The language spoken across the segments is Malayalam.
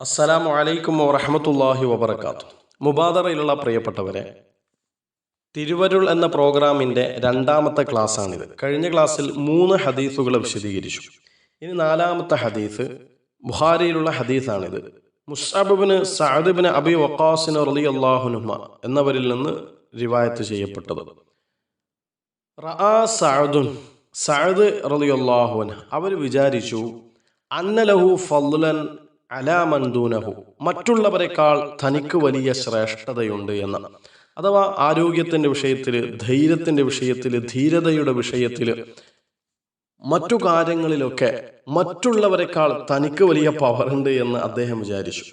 അസ്സലാമു അലൈക്കും വറഹമത്തല്ലാഹി വബർക്കാത്തു മുബാദറയിലുള്ള പ്രിയപ്പെട്ടവരെ തിരുവരുൾ എന്ന പ്രോഗ്രാമിന്റെ രണ്ടാമത്തെ ക്ലാസ്സാണിത്. കഴിഞ്ഞ ക്ലാസ്സിൽ മൂന്ന് ഹദീസുകൾ വിശദീകരിച്ചു. ഇനി നാലാമത്തെ ഹദീസ് ബുഹാരിയിലുള്ള ഹദീസാണിത്. മുസ്അബിന് സഅദിബിന് അബി വക്കാസിന് റലി അള്ളാഹുനുമ എന്നവരിൽ നിന്ന് റിവായത്ത് ചെയ്യപ്പെട്ടത്. റആ സഅദുൻ സഅദ് റളിയല്ലാഹുൻ അവർ വിചാരിച്ചു അന്നലഹു ഫضലൻ അലാ മൻദൂനഹു മറ്റുള്ളവരെക്കാൾ തനിക്ക് വലിയ ശ്രേഷ്ഠതയുണ്ട് എന്ന്. അഥവാ ആരോഗ്യത്തിന്റെ വിഷയത്തിൽ ധൈര്യത്തിന്റെ വിഷയത്തിൽ ധീരതയുടെ വിഷയത്തിൽ മറ്റു കാര്യങ്ങളിലൊക്കെ മറ്റുള്ളവരെക്കാൾ തനിക്ക് വലിയ പവറുണ്ട് എന്ന് അദ്ദേഹം വിചാരിച്ചു.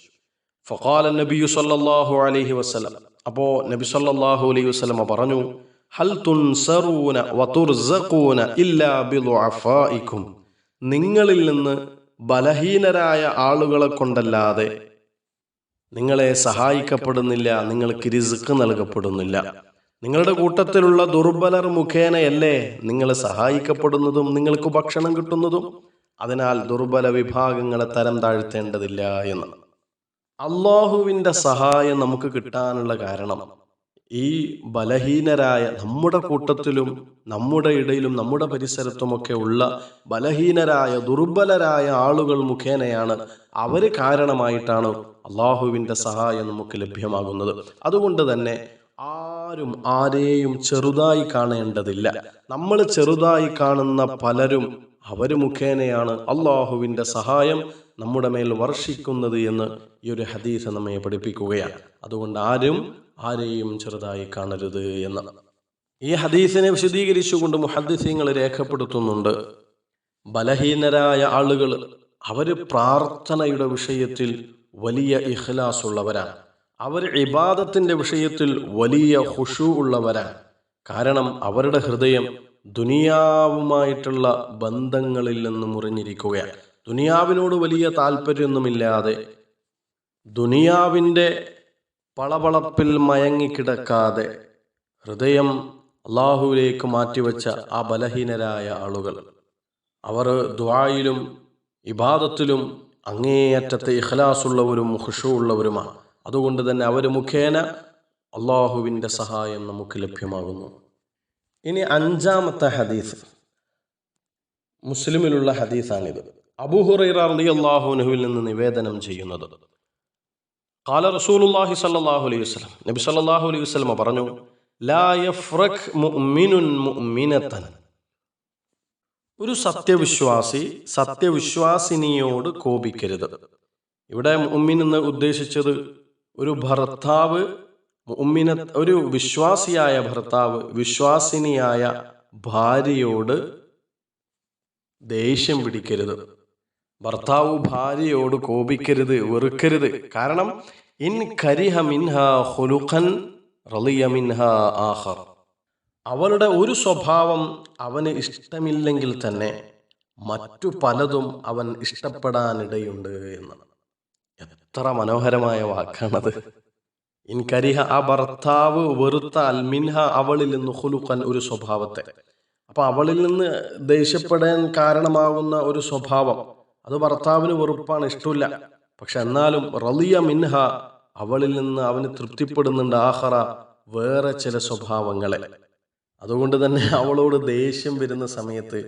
ഫഖാല നബിയു സല്ലല്ലാഹു അലൈഹി വസല്ലം. അപ്പോ നബി സല്ലല്ലാഹു അലൈഹി വസ്ലമ പറഞ്ഞു ഹൽ തുൻസറൂന വതുർസഖൂന ഇല്ലാ ബിദുഅഫായിക്കും നിങ്ങളിൽ നിന്ന് ബലഹീനരായ ആളുകളെ കൊണ്ടല്ലാതെ നിങ്ങളെ സഹായിക്കപ്പെടുന്നില്ല നിങ്ങൾക്ക് റിസ്ക് നൽകപ്പെടുന്നില്ല. നിങ്ങളുടെ കൂട്ടത്തിലുള്ള ദുർബലർ മുഖേനയല്ലേ നിങ്ങൾ സഹായിക്കപ്പെടുന്നതും നിങ്ങൾക്ക് ഭക്ഷണം കിട്ടുന്നതും? അതിനാൽ ദുർബല വിഭാഗങ്ങളെ തരം താഴ്ത്തേണ്ടതില്ല എന്ന്. അള്ളാഹുവിന്റെ സഹായം നമുക്ക് കിട്ടാനുള്ള കാരണം ഈ ബലഹീനരായ നമ്മുടെ കൂട്ടത്തിലും നമ്മുടെ ഇടയിലും നമ്മുടെ പരിസരത്തുമൊക്കെ ഉള്ള ബലഹീനരായ ദുർബലരായ ആളുകൾ മുഖേനയാണ് അവർ കാരണമായിട്ടാണ് അള്ളാഹുവിന്റെ സഹായം നമുക്ക് ലഭ്യമാകുന്നത്. അതുകൊണ്ട് തന്നെ ആരും ആരെയും ചെറുതായി കാണേണ്ടതില്ല. നമ്മൾ ചെറുതായി കാണുന്ന പലരും അവർ മുഖേനയാണ് അള്ളാഹുവിന്റെ സഹായം നമ്മുടെ മേൽ വർഷിക്കുന്നത് എന്ന് ഈ ഒരു ഹദീസ് നമ്മെ പഠിപ്പിക്കുകയാണ്. അതുകൊണ്ട് ആരും ആരെയും ചെറുതായി കാണരുത് എന്ന്. ഈ ഹദീസിനെ വിശദീകരിച്ചുകൊണ്ട് മുഹദ്ദിസീങ്ങൾ രേഖപ്പെടുത്തുന്നുണ്ട്. ബലഹീനരായ ആളുകൾ അവർ പ്രാർത്ഥനയുടെ വിഷയത്തിൽ വലിയ ഇഖ്ലാസ് ഉള്ളവരാണ് അവർ ഇബാദത്തിന്റെ വിഷയത്തിൽ വലിയ ഹുഷു ഉള്ളവരാണ്. കാരണം അവരുടെ ഹൃദയം ദുനിയാവുമായിട്ടുള്ള ബന്ധങ്ങളിൽ നിന്ന് മുറിഞ്ഞിരിക്കുകയാണ്. ദുനിയാവിനോട് വലിയ താല്പര്യമൊന്നുമില്ലാതെ ദുനിയാവിന്റെ പളപളപ്പിൽ മയങ്ങിക്കിടക്കാതെ ഹൃദയം അള്ളാഹുവിലേക്ക് മാറ്റിവെച്ച ആ ബലഹീനരായ ആളുകൾ. അവർ ദ്വായിലും ഇബാദത്തിലും അങ്ങേയറ്റത്തെ ഇഖലാസുള്ളവരും ഹുഷു ഉള്ളവരുമാണ് അതുകൊണ്ട് തന്നെ അവർ മുഖേന അള്ളാഹുവിന്റെ സഹായം നമുക്ക് ലഭ്യമാകുന്നു. ഇനി അഞ്ചാമത്തെ ഹദീസ്. മുസ്ലിമിലുള്ള ഹദീസാണിത്. അബൂഹുറൈറ അള്ളാഹുനുവിൽ നിന്ന് നിവേദനം ചെയ്യുന്നത്. കാല الله സല്ലാഹു അലൈഹി വസ്ലം നബി സല്ലാഹു അലൈഹി വസ്ലമ പറഞ്ഞു ഒരു സത്യവിശ്വാസി സത്യവിശ്വാസിനിയോട് കോപിക്കരുത്. ഇവിടെ ഉമ്മിൻ എന്ന് ഉദ്ദേശിച്ചത് ഒരു ഭർത്താവ് ഉമ്മിന ഒരു വിശ്വാസിയായ ഭർത്താവ് വിശ്വാസിനിയായ ഭാര്യയോട് ദേഷ്യം പിടിക്കരുത്. ഭർത്താവ് ഭാര്യയോട് കോപിക്കരുത് വെറുക്കരുത്. കാരണം ഇൻ കരിഹ മിൻഹ ഹുലുഖൻ റളിയ മിൻഹ ആഹർ അവളുടെ ഒരു സ്വഭാവം അവന് ഇഷ്ടമില്ലെങ്കിൽ തന്നെ മറ്റു പലതും അവൻ ഇഷ്ടപ്പെടാനിടയുണ്ട് എന്നാണ്. എത്ര മനോഹരമായ വാക്കാണത്. ഇൻ കരിഹ ആ ഭർത്താവ് വെറുത്ത അൽമിൻഹ അവളിൽ നിന്ന് ഹുലുഖൻ ഒരു സ്വഭാവത്തെ. അപ്പൊ അവളിൽ നിന്ന് ദേഷ്യപ്പെടാൻ കാരണമാകുന്ന ഒരു സ്വഭാവം അത് ഭർത്താവിന് വെറുപ്പാണ് ഇഷ്ടമില്ല. പക്ഷെ എന്നാലും റളിയ മിൻഹ അവളിൽ നിന്ന് അവന് തൃപ്തിപ്പെടുന്നുണ്ട് ആഹറ വേറെ ചില സ്വഭാവങ്ങളെ. അതുകൊണ്ട് തന്നെ അവളോട് ദേഷ്യം വരുന്ന സമയത്ത്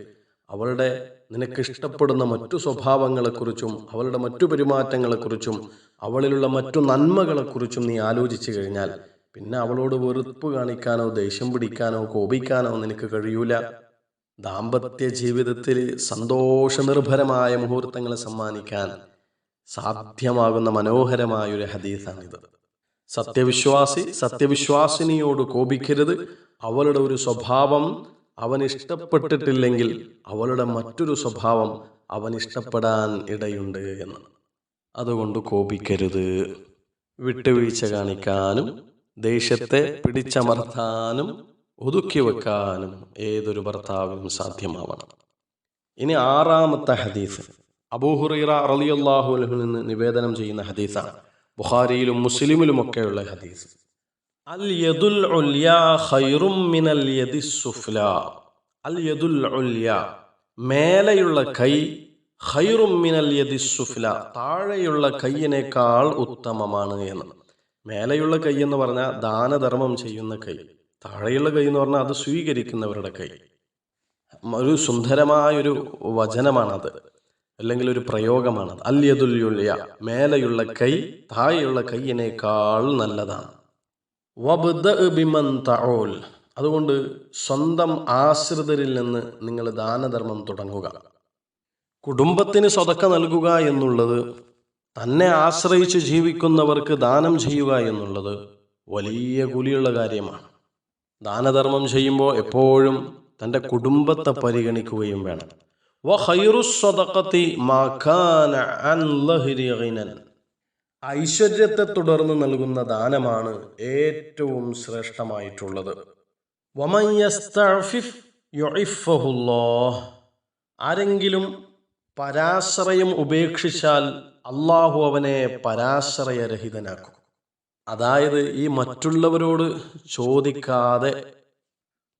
അവളുടെ നിനക്ക് ഇഷ്ടപ്പെടുന്ന മറ്റു സ്വഭാവങ്ങളെക്കുറിച്ചും അവളുടെ മറ്റു പെരുമാറ്റങ്ങളെക്കുറിച്ചും അവളിലുള്ള മറ്റു നന്മകളെക്കുറിച്ചും നീ ആലോചിച്ചു കഴിഞ്ഞാൽ പിന്നെ അവളോട് വെറുപ്പ് കാണിക്കാനോ ദേഷ്യം പിടിക്കാനോ കോപിക്കാനോ നിനക്ക് കഴിയൂല. ദാമ്പത്യ ജീവിതത്തിൽ സന്തോഷനിർഭരമായ മുഹൂർത്തങ്ങളെ സമ്മാനിക്കാൻ സാധ്യമാകുന്ന മനോഹരമായൊരു ഹദീസാണിത്. സത്യവിശ്വാസി സത്യവിശ്വാസിനിയോട് കോപിക്കരുത്. അവളുടെ ഒരു സ്വഭാവം അവൻ ഇഷ്ടപ്പെട്ടിട്ടില്ലെങ്കിൽ അവളുടെ മറ്റൊരു സ്വഭാവം അവൻ ഇഷ്ടപ്പെടാൻ ഇടയുണ്ട് എന്ന് അതുകൊണ്ട് കോപിക്കരുത്. വിട്ടുവീഴ്ച കാണിക്കാനും ദേഷ്യത്തെ പിടിച്ചമർത്താനും ഒതുക്കി വെക്കാനും ഏതൊരു ഭർത്താവിനും സാധ്യമാവണം. ഇനി ആറാമത്തെ ഹദീസ്. അബൂഹുറൈറ റളിയല്ലാഹുവിൽ നിന്ന് നിവേദനം ചെയ്യുന്ന ഹദീസാണ്. ബുഖാരിയിലും മുസ്ലിമിലുമൊക്കെയുള്ള ഹദീസ്. അൽ യദുൽ ഖൈറും മിനൽ യദി സുഫ്ല. അൽ യദുൽ മേലെയുള്ള കൈ ഖൈറും മിനൽ യദി സുഫ്ല. താഴെയുള്ള കൈയിനേക്കാൾ ഉത്തമമാണ് എന്ന്. മേലെയുള്ള കൈ എന്ന് പറഞ്ഞാൽ ദാനധർമ്മം ചെയ്യുന്ന കൈ. താഴെയുള്ള കൈ എന്ന് പറഞ്ഞാൽ അത് സ്വീകരിക്കുന്നവരുടെ കൈ. ഒരു സുന്ദരമായൊരു വചനമാണത്. അല്ലെങ്കിൽ ഒരു പ്രയോഗമാണത്. അല്യതുല്യ മേലെയുള്ള കൈ താഴെയുള്ള കൈയിനേക്കാൾ നല്ലതാണ്. അതുകൊണ്ട് സ്വന്തം ആശ്രിതരിൽ നിന്ന് നിങ്ങൾ ദാനധർമ്മം തുടങ്ങുക. കുടുംബത്തിന് സ്വതക്ക നൽകുക എന്നുള്ളത് തന്നെ ആശ്രയിച്ച് ജീവിക്കുന്നവർക്ക് ദാനം ചെയ്യുക എന്നുള്ളത് വലിയ കൂലിയുള്ള കാര്യമാണ്. ദാനധർമ്മം ചെയ്യുമ്പോൾ എപ്പോഴും തന്റെ കുടുംബത്തെ പരിഗണിക്കുകയും വേണം. ഐശ്വര്യത്തെ തുടർന്ന് നൽകുന്ന ദാനമാണ് ഏറ്റവും ശ്രേഷ്ഠമായിട്ടുള്ളത്. ആരെങ്കിലും പരാശ്രയം ഉപേക്ഷിച്ചാൽ അള്ളാഹു അവനെ പരാശ്രയരഹിതനാക്കും അതായത് ഈ മറ്റുള്ളവരോട് ചോദിക്കാതെ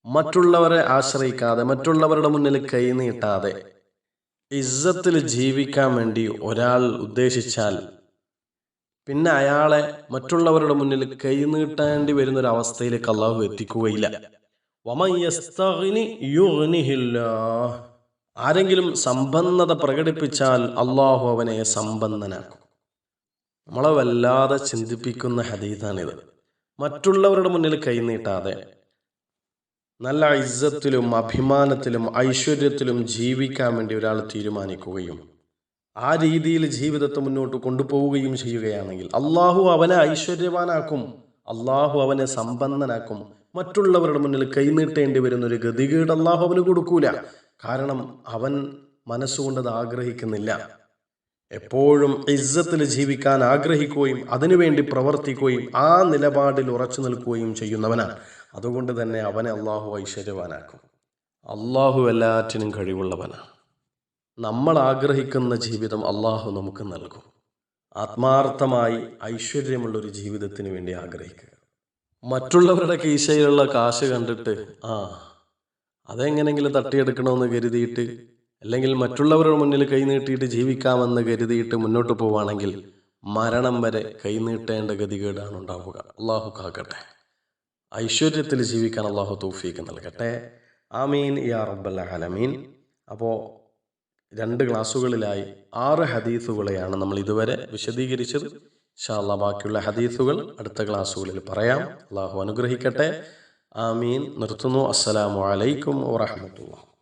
മറ്റുള്ളവരെ ആശ്രയിക്കാതെ മറ്റുള്ളവരുടെ മുന്നിൽ കൈ നീട്ടാതെ ഇസ്സത്തിൽ ജീവിക്കാൻ വേണ്ടി ഒരാൾ ഉദ്ദേശിച്ചാൽ പിന്നെ അയാളെ മറ്റുള്ളവരുടെ മുന്നിൽ കൈ നീട്ടേണ്ടി വരുന്ന ഒരു അവസ്ഥയിലേക്ക് അള്ളാഹു എത്തിക്കുകയില്ല. ആരെങ്കിലും സമ്പന്നത പ്രകടിപ്പിച്ചാൽ അള്ളാഹു അവനെ സമ്പന്നനാക്കും നമ്മളെ വല്ലാതെ ചിന്തിപ്പിക്കുന്ന ഹദീസാണിത്. മറ്റുള്ളവരുടെ മുന്നിൽ കൈനീട്ടാതെ നല്ല ഇജ്ജത്തിലും അഭിമാനത്തിലും ഐശ്വര്യത്തിലും ജീവിക്കാൻ വേണ്ടി ഒരാൾ തീരുമാനിക്കുകയും ആ രീതിയിൽ ജീവിതത്തെ മുന്നോട്ട് കൊണ്ടുപോവുകയും ചെയ്യുകയാണെങ്കിൽ അള്ളാഹു അവനെ ഐശ്വര്യവാനാക്കും അള്ളാഹു അവനെ സമ്പന്നനാക്കും. മറ്റുള്ളവരുടെ മുന്നിൽ കൈനീട്ടേണ്ടി വരുന്ന ഒരു ഗതികേട് അള്ളാഹു അവന് കൊടുക്കൂല. കാരണം അവൻ മനസ്സുകൊണ്ടത് ആഗ്രഹിക്കുന്നില്ല. എപ്പോഴും ഇസ്സത്തിൽ ജീവിക്കാൻ ആഗ്രഹിക്കുകയും അതിനുവേണ്ടി പ്രവർത്തിക്കുകയും ആ നിലപാടിൽ ഉറച്ചു നിൽക്കുകയും ചെയ്യുന്നവനാണ്. അതുകൊണ്ട് തന്നെ അവനെ അള്ളാഹു ഐശ്വര്യവാനാക്കും. അള്ളാഹു എല്ലാറ്റിനും കഴിവുള്ളവനാണ്. നമ്മൾ ആഗ്രഹിക്കുന്ന ജീവിതം അള്ളാഹു നമുക്ക് നൽകും. ആത്മാർത്ഥമായി ഐശ്വര്യമുള്ളൊരു ജീവിതത്തിന് വേണ്ടി ആഗ്രഹിക്കുക. മറ്റുള്ളവരുടെ കീശയിലുള്ള കാശ് കണ്ടിട്ട് ആ അതെങ്ങനെങ്കിലും തട്ടിയെടുക്കണമെന്ന് കരുതിയിട്ട് അല്ലെങ്കിൽ മറ്റുള്ളവരുടെ മുന്നിൽ കൈനീട്ടിയിട്ട് ജീവിക്കാമെന്ന് കരുതിയിട്ട് മുന്നോട്ട് പോവുകയാണെങ്കിൽ മരണം വരെ കൈനീട്ടേണ്ട ഗതികേടാണ് ഉണ്ടാവുക. അള്ളാഹു കാക്കട്ടെ. ഐശ്വര്യത്തിൽ ജീവിക്കാൻ അള്ളാഹു തൗഫീക്ക് നൽകട്ടെ. ആമീൻ യാ റബ്ബൽ ആലമീൻ. അപ്പോൾ രണ്ട് ക്ലാസ്സുകളിലായി ആറ് ഹദീസുകളെയാണ് നമ്മൾ ഇതുവരെ വിശദീകരിച്ചത്. ഷാല്ല ബാക്കിയുള്ള ഹദീസുകൾ അടുത്ത ക്ലാസ്സുകളിൽ പറയാം. അള്ളാഹു അനുഗ്രഹിക്കട്ടെ. ആമീൻ. നിർത്തുന്നു. അസ്സലാമു അലൈക്കും വറഹമത്തുള്ള